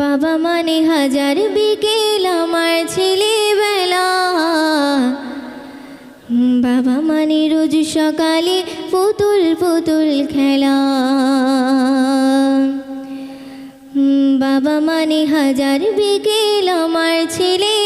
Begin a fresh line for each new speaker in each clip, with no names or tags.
বাবা মানে হাজার বিকেল আমার ছেলেবেলা। বাবা মানে রোজ সকালে পুতুল পুতুল খেলা। বাবা মানে হাজার বিকেল আমার ছেলেবেলা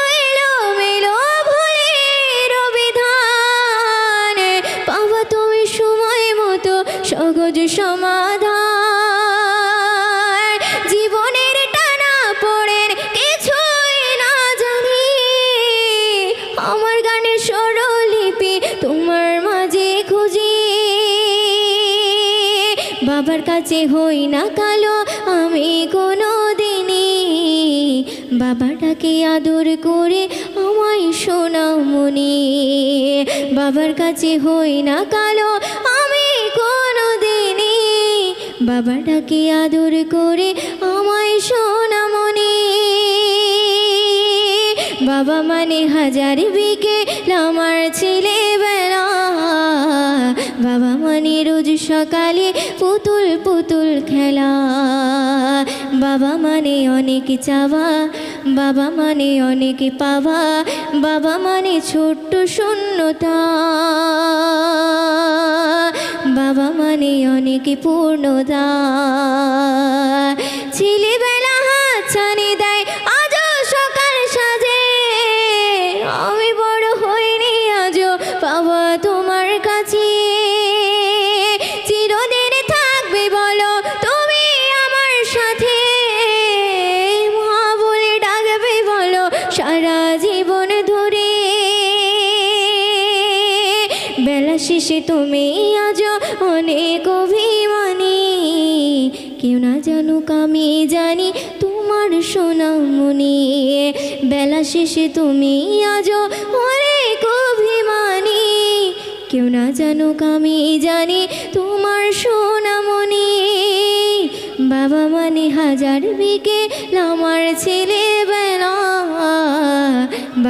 সহজ সমাধান। জীবনের টানা পড়েন, কিছুই না জানি। আমার গানের স্বরলিপি তোমার মাঝে খুঁজি। বাবার কাছে হই না কালো, আমি কোনো দিনই বাবাটাকে আদর করে আমায় শোনাও মনি। বাবার কাছে হই না কালো বাবাটাকে আদর করে, আমায় শোনা মনি। বাবা মানে হাজার বিকে আমার ছেলেবেলা। বাবা মানে রোজ সকালে পুতুল পুতুল খেলা। বাবা মানে অনেক চাওয়া, বাবা মানে অনেক পাওয়া। বাবা মানে ছোট্ট শূন্যতা। কি পূর্ণতা? ছেলেবেলা হাত ছানি দেয় আজও সকাল সাজে। আমি বড় হইনি আজও বাবা শেষে তুমি আজ অনেক অভিমানী। কেউ না জানুক আমি জানি তোমার সোনামণি। বেলা শেষে তুমি আজ অনেক অভিমানী। কেউ না জানুক আমি জানি তোমার সোনামণি। বাবা মানে হাজার বিকে আমার ছেলেবেলা